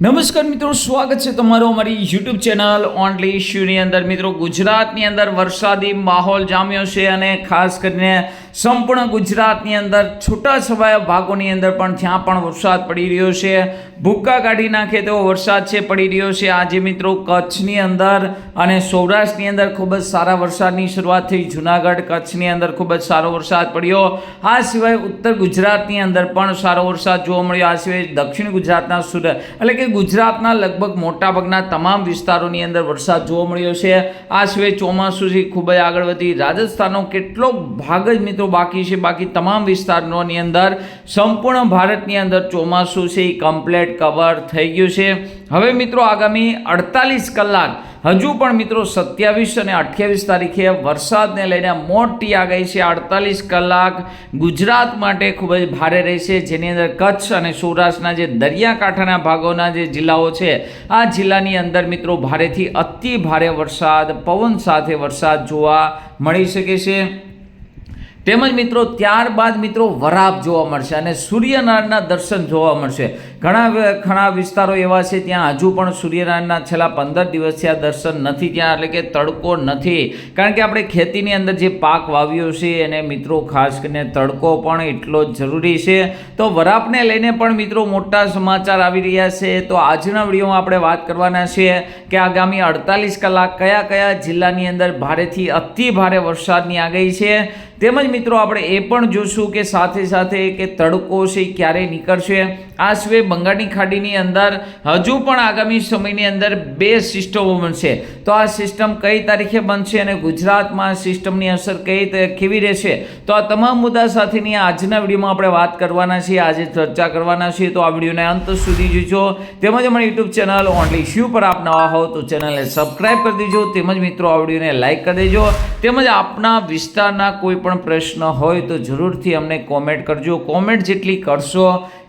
નમસ્કાર મિત્રો, સ્વાગત છે તમારું અમારી યુટ્યુબ ચેનલ ઓનલી ઇશ્યુની અંદર. મિત્રો, ગુજરાતની અંદર વરસાદી માહોલ જામ્યો છે અને ખાસ કરીને સંપૂર્ણ ગુજરાતની અંદર છૂટાછવાયા ભાગોની અંદર પણ જ્યાં પણ વરસાદ પડી રહ્યો છે. ભૂક્કા કાઢી નાખે તેવો વરસાદ છે, પડી રહ્યો છે. આજે મિત્રો કચ્છની અંદર અને સૌરાષ્ટ્રની અંદર ખૂબ જ સારા વરસાદની શરૂઆત થઈ. જુનાગઢ કચ્છની અંદર ખૂબ જ સારો વરસાદ પડ્યો. આ સિવાય ઉત્તર ગુજરાતની અંદર પણ સારો વરસાદ જોવા મળ્યો. આ સિવાય દક્ષિણ ગુજરાતના સુરત એટલે કે ગુજરાતના લગભગ મોટાભાગના તમામ વિસ્તારોની અંદર વરસાદ જોવા મળ્યો છે. આ સિવાય ચોમાસુથી ખૂબ જ આગળ વધી. રાજસ્થાનનો કેટલો ભાગ જ મિત્રો બાકી છે. બાકી તમામ વિસ્તારોની અંદર સંપૂર્ણ ભારતની અંદર ચોમાસું છે. એ કમ્પ્લેટ કવર થઈ ગયું છે. હવે મિત્રો આગામી અડતાલીસ કલાક, હજુ પણ મિત્રો સત્યાવીસ અને અઠ્યાવીસ તારીખે વરસાદને લઈને મોટી આગાહી છે. અડતાલીસ કલાક ગુજરાત માટે ખૂબ જ ભારે રહેશે. જેની અંદર કચ્છ અને સૌરાષ્ટ્રના જે દરિયાકાંઠાના ભાગોના જે જિલ્લાઓ છે, આ જિલ્લાની અંદર મિત્રો ભારેથી અતિ ભારે વરસાદ, પવન સાથે વરસાદ જોવા મળી શકે છે. તેમજ મિત્રો, ત્યારબાદ મિત્રો, વરાપ જોવા મળશે અને સૂર્યનારાયણના દર્શન જોવા મળશે. ઘણા ઘણા વિસ્તારો એવા છે ત્યાં હજુ પણ સૂર્યનારાયણના છેલ્લા પંદર દિવસથી આ દર્શન નથી ત્યાં, એટલે કે તડકો નથી. કારણ કે આપણે ખેતીની અંદર જે પાક વાવ્યો છે એને મિત્રો, ખાસ કરીને તડકો પણ એટલો જ જરૂરી છે. તો વરાપને લઈને પણ મિત્રો મોટા સમાચાર આવી રહ્યા છે. તો આજના વિડીયોમાં આપણે વાત કરવાના છીએ કે આગામી અડતાલીસ કલાક કયા કયા જિલ્લાની અંદર ભારેથી અતિ ભારે વરસાદની આગાહી છે. તેમજ મિત્રો આપણે એ પણ જોશું કે સાથે સાથે કે તડકો છે એ ક્યારે નીકળશે આ સિવાય બંગાળની ખાડીની અંદર હજુ પણ આગામી સમયની અંદર બે સિસ્ટમો બનશે. તો આ સિસ્ટમ કઈ તારીખે બનશે અને ગુજરાતમાં સિસ્ટમની અસર કઈ કેવી રહેશે? તો આ તમામ મુદ્દા સાથેની આજના વિડીયોમાં આપણે વાત કરવાના છીએ. આજે ચર્ચા કરવાના છીએ. તો આ વિડીયોને અંત સુધી જોજો. તેમજ અમારી યુટ્યુબ ચેનલ ઓનલી શ્યુ પર આપ નવા હો તો ચેનલને સબસ્ક્રાઇબ કરી દેજો. તેમજ મિત્રો, આ વિડીયોને લાઇક કરી દેજો. તેમજ આપના વિસ્તારના કોઈ પણ પ્રશ્ન હોય તો જરૂરથી અમને કોમેન્ટ કરજો. કોમેન્ટ જેટલી કરશો,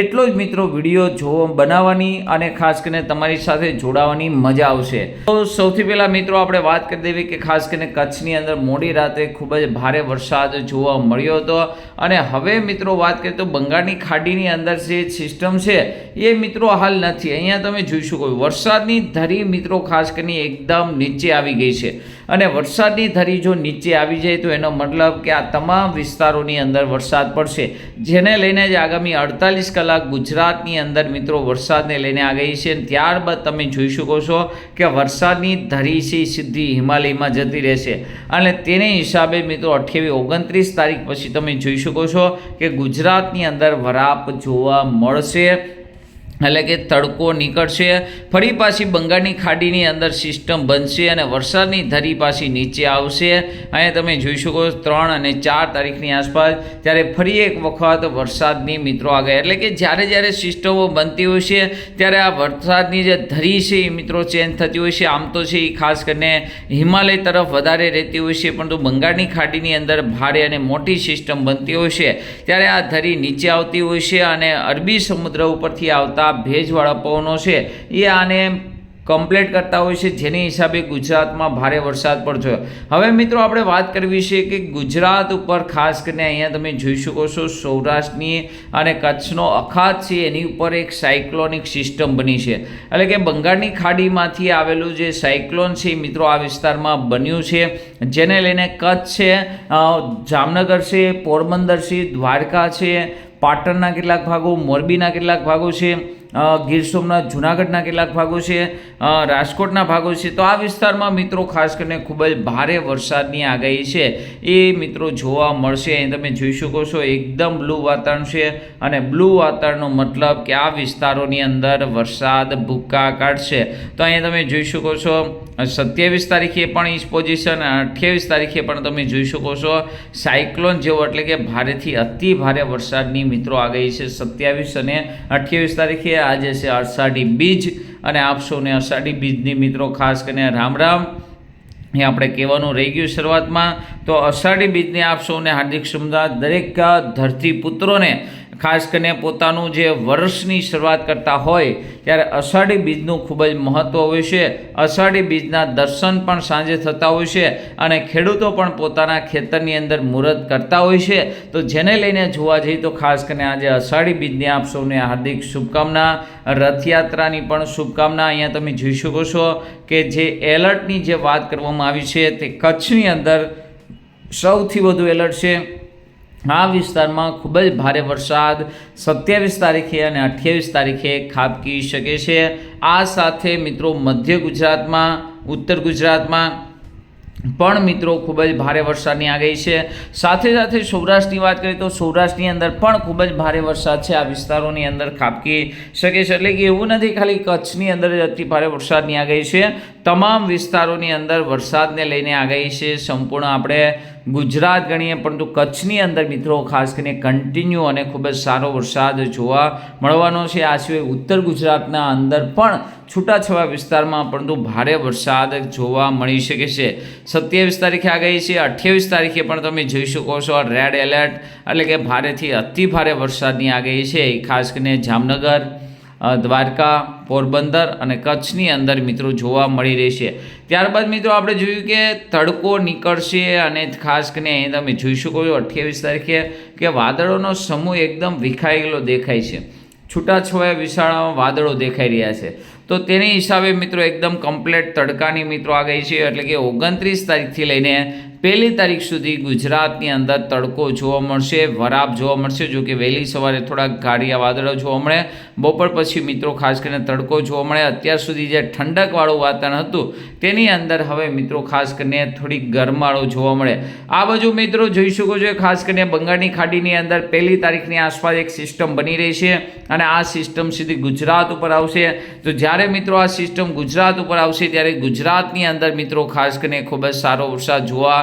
એટલો જ મિત્રો વીડિયો જો બનાવવાની અને ખાસ કરીને તમારી સાથે જોડાવાની મજા આવશે. તો સૌથી પહેલાં મિત્રો આપણે વાત કરી દેવી કે ખાસ કરીને કચ્છની અંદર મોડી રાત્રે ખૂબ જ ભારે વરસાદ જોવા મળ્યો હતો. અને હવે મિત્રો વાત કરીએ તો બંગાળની ખાડીની અંદર જે સિસ્ટમ છે, એ મિત્રો હાલ નથી. અહીંયા તમે જોઈ શકો વરસાદની ધરી મિત્રો ખાસ કરીને એકદમ નીચે આવી ગઈ છે. અને વરસાદની ધરી જો નીચે આવી જાય તો એનો મતલબ કે આ તમામ વિસ્તારોની અંદર વરસાદ પડશે. જેને લઈને જ આગામી અડતાલીસ કલાક ગુજરાતની અંદર મિત્રો વરસાદને લઈને આગાહી છે. ત્યારબાદ તમે જોઈ શકો છો કે વરસાદની ધરી છે સીધી હિમાલયમાં જતી રહેશે. અને તેને હિસાબે મિત્રો અઠ્યાવીસ, ઓગણત્રીસ તારીખ પછી તમે જોઈ શકો છો કે ગુજરાતની અંદર વરાપ જોવા મળશે. એટલે કે તડકો નીકળશે. ફરી પાછી બંગાળની ખાડીની અંદર સિસ્ટમ બનશે અને વરસાદની ધરી પાછી નીચે આવશે. અહીંયા તમે જોઈ શકો ત્રણ અને ચાર તારીખની આસપાસ ત્યારે ફરી એક વખત વરસાદની મિત્રો આગળ એટલે કે જ્યારે જ્યારે સિસ્ટમો બનતી હોય છે, ત્યારે આ વરસાદની જે ધરી છે એ મિત્રો ચેન્જ થતી હોય છે. આમ તો છે એ ખાસ કરીને હિમાલય તરફ વધારે રહેતી હોય છે, પરંતુ બંગાળની ખાડીની અંદર ભારે અને મોટી સિસ્ટમ બનતી હોય છે. ત્યારે આ ધરી નીચે આવતી હોય છે અને અરબી સમુદ્ર ઉપરથી આવતા ભેજવાળા પવનો છે. એ આને કમ્પ્લેટ કરતા હોય છે. જેની હિસાબે ગુજરાતમાં ભારે વરસાદ પડતો હવે મિત્રો આપણે વાત કરવી છે કે ગુજરાત ઉપર ખાસ કરીને અહીંયા તમે જોઈ શકો છો સૌરાષ્ટ્રની અને કચ્છનો અખાત છે. એની ઉપર એક સાયક્લોનિક સિસ્ટમ બની છે. એટલે કે બંગાળની ખાડીમાંથી આવેલું જે સાયક્લોન છે એ મિત્રો આ વિસ્તારમાં બન્યું છે. જેને લઈને કચ્છ છે જામનગર છે, પોરબંદર છે, દ્વારકા છે, પાટણના કેટલાક ભાગો, મોરબીના કેટલાક ભાગો છે. ગીર સોમનાથ જુનાગઢના કેટલાક ભાગો છે રાજકોટના ભાગો છે. તો આ વિસ્તારમાં મિત્રો ખાસ કરીને ખૂબ જ ભારે વરસાદની આગાહી છે. એ મિત્રો જોવા મળશે. અહીં તમે જોઈ શકો છો, એકદમ બ્લુ વાતાવરણ છે અને બ્લુ વાતાવરણનો મતલબ કે આ વિસ્તારોની અંદર વરસાદ ભૂક્કા કાઢશે તો અહીંયા તમે જોઈ શકો છો, સત્યાવીસ તારીખે પણ ઇસ પોઝિશન અઠ્યાવીસ તારીખે પણ તમે જોઈ શકો છો સાયક્લોન જેવો એટલે કે ભારેથી અતિ ભારે વરસાદની મિત્રો આગાહી છે. સત્યાવીસ અને અઠ્યાવીસ તારીખે આજે છે અષાઢી બીજ અને આપ સૌને અષાઢી બીજની મિત્રો ખાસ કરીને રામ રામ. એ આપણે કહેવાનું રહી ગયું શરૂઆતમાં. તો અષાઢી બીજની આપ સૌને હાર્દિક શુભેચ્છા દરેક ધરતી પુત્રોને. ખાસ કરીને પોતાનું જે વર્ષની શરૂઆત કરતા હોય, ત્યારે અષાઢી બીજનું ખૂબ જ મહત્ત્વ હોય છે. અષાઢી બીજના દર્શન પણ સાંજે થતા હોય છે અને ખેડૂતો પણ પોતાના ખેતરની અંદર મુહૂર્ત કરતા હોય છે. તો જેને લઈને જોવા જઈએ તો ખાસ કરીને આજે અષાઢી બીજની આપ સૌને હાર્દિક શુભકામના, રથયાત્રાની પણ શુભકામના અહીંયા તમે જોઈ શકો છો કે જે એલર્ટની જે વાત કરવામાં આવી છે તે કચ્છની અંદર સૌથી વધુ એલર્ટ છે. આ વિસ્તારમાં ખૂબ જ ભારે વરસાદ સત્યાવીસ તારીખે અને અઠ્યાવીસ તારીખે ખાબકી શકે છે. આ સાથે મિત્રો મધ્ય ગુજરાતમાં, ઉત્તર ગુજરાતમાં પણ મિત્રો ખૂબ જ ભારે વરસાદની આગાહી છે. સાથે સાથે સૌરાષ્ટ્રની વાત કરીએ તો સૌરાષ્ટ્રની અંદર પણ ખૂબ જ ભારે વરસાદ છે. આ વિસ્તારોની અંદર ખાબકી શકે છે. એટલે કે એવું નથી ખાલી કચ્છની અંદર જ અતિ ભારે વરસાદની આગાહી છે. તમામ વિસ્તારોની અંદર વરસાદને લઈને આગાહી છે. સંપૂર્ણ આપણે ગુજરાત ગણીએ, પરંતુ કચ્છની અંદર મિત્રો ખાસ કરીને કન્ટિન્યુ અને ખૂબ જ સારો વરસાદ જોવા મળવાનો છે. આ સિવાય ઉત્તર ગુજરાતના અંદર પણ છૂટાછવાયા વિસ્તારમાં પરંતુ ભારે વરસાદ જોવા મળી શકે છે. સત્યાવીસ તારીખે આગાહી છે. અઠ્યાવીસ તારીખે પણ તમે જોઈ શકો છો રેડ એલર્ટ એટલે કે ભારેથી અતિ ભારે વરસાદની આગાહી છે. ખાસ કરીને જામનગર દ્વારકા, પોરબંદર અને કચ્છની અંદર મિત્રો જોવા મળી રહેશે. ત્યારબાદ મિત્રો આપણે જોયું કે તડકો નીકળશે અને ખાસ કરીને અહીં તમે જોઈ શકો છો અઠ્યાવીસ તારીખે કે વાદળોનો સમૂહ એકદમ વિખાયેલો દેખાય છે. છૂટાછવાયા વિશાળામાં વાદળો દેખાઈ રહ્યા છે. તો તેની હિસાબે મિત્રો એકદમ કમ્પ્લેટ તડકાની મિત્રો આગાહી છે એટલે કે ઓગણત્રીસ તારીખથી લઈને પહેલી તારીખ સુધી ગુજરાતની અંદર તડકો જોવા મળશે, વરાપ જોવા મળશે, જો કે વહેલી સવારે થોડાક ગાઢિયા વાદળો જોવા મળે. બપોર પછી મિત્રો ખાસ કરીને તડકો જોવા મળે. અત્યાર સુધી જે ઠંડકવાળું વાતાવરણ હતું, તેની અંદર હવે મિત્રો ખાસ કરીને થોડીક ગરમાળો જોવા મળે. આ બાજુ મિત્રો જોઈ શકો છો, ખાસ કરીને બંગાળની ખાડીની અંદર પહેલી તારીખની આસપાસ એક સિસ્ટમ બની રહી છે અને આ સિસ્ટમ સીધી ગુજરાત ઉપર આવશે. તો જ્યારે મિત્રો આ સિસ્ટમ ગુજરાત ઉપર આવશે, ત્યારે ગુજરાતની અંદર મિત્રો ખાસ કરીને ખૂબ જ સારો વરસાદ જોવા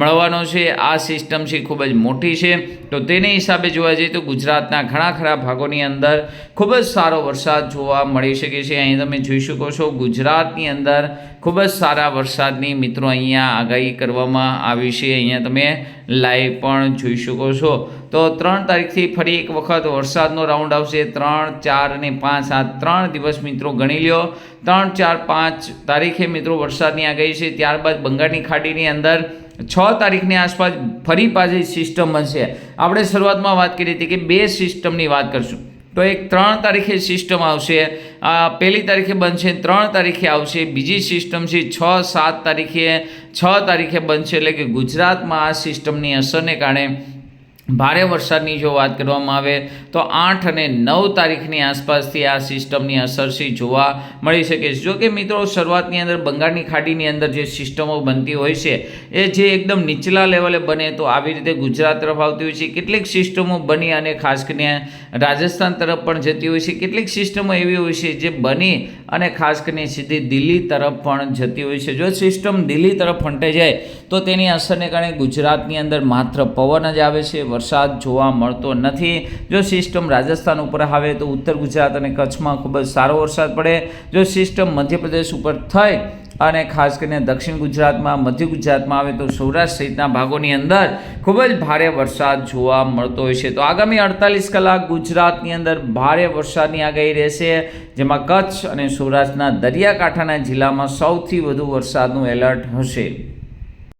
મળવાનો છે. આ સિસ્ટમ છે ખૂબ જ મોટી છે. તો તેને હિસાબે જોવા જઈએ તો ગુજરાતના ઘણા ખરા ભાગોની અંદર ખૂબ જ સારો વરસાદ જોવા મળી શકે છે. અહીં તમે જોઈ શકો છો ગુજરાતની અંદર ખૂબ જ સારા વરસાદની મિત્રો અહીંયા આગાહી કરવામાં આવી છે. અહીંયા તમે લાઈવ પણ જોઈ શકો છો. તો ત્રણ તારીખથી ફરી એક વખત વરસાદનો રાઉન્ડ આવશે. ત્રણ, ચાર અને પાંચ. આ ત્રણ દિવસ મિત્રો ગણી લ્યો. ત્રણ, ચાર, પાંચ તારીખે મિત્રો વરસાદની આગાહી છે. ત્યારબાદ બંગાળની ખાડીની અંદર છ તારીખની આસપાસ ફરી પાછી સિસ્ટમ બનશે. આપણે શરૂઆતમાં વાત કરી હતી કે બે સિસ્ટમની વાત કરશું. તો એક ત્રણ તારીખે સિસ્ટમ આવશે, આ પહેલી તારીખે બનશે, ત્રણ તારીખે આવશે, બીજી સિસ્ટમ છે છ, સાત તારીખે, છ તારીખે બનશે. એટલે કે ગુજરાતમાં આ સિસ્ટમની અસરને કારણે ભારે વરસાદની જો વાત કરવામાં આવે તો આઠ અને નવ તારીખની આસપાસથી આ સિસ્ટમની અસરથી જોવા મળી શકે છે. જો કે મિત્રો, શરૂઆતની અંદર બંગાળની ખાડીની અંદર જે સિસ્ટમો બનતી હોય છે, એ જે એકદમ નીચલા લેવલે બને તો આવી રીતે ગુજરાત તરફ આવતી હોય છે. કેટલીક સિસ્ટમો બની અને ખાસ કરીને રાજસ્થાન તરફ પણ જતી હોય છે. કેટલીક સિસ્ટમો એવી હોય છે જે બની અને ખાસ કરીને સીધી દિલ્હી તરફ પણ જતી હોય છે. જો સિસ્ટમ દિલ્હી તરફ ફંટાઈ જાય તો તેની અસરને કારણે ગુજરાતની અંદર માત્ર પવન જ આવે છે. વરસાદ જોવા મળતો નથી. જો સિસ્ટમ રાજસ્થાન ઉપર આવે તો ઉત્તર ગુજરાત અને કચ્છમાં ખૂબ જ સારો વરસાદ પડે. જો સિસ્ટમ મધ્યપ્રદેશ ઉપર થઈ અને ખાસ કરીને દક્ષિણ ગુજરાતમાં, મધ્ય ગુજરાતમાં આવે તો સૌરાષ્ટ્ર સહિતના ભાગોની અંદર ખૂબ જ ભારે વરસાદ જોવા મળતો હોય છે. તો આગામી અડતાલીસ કલાક ગુજરાતની અંદર ભારે વરસાદની આગાહી રહેશે, જેમાં કચ્છ અને સૌરાષ્ટ્રના દરિયાકાંઠાના જિલ્લામાં સૌથી વધુ વરસાદનું એલર્ટ હશે.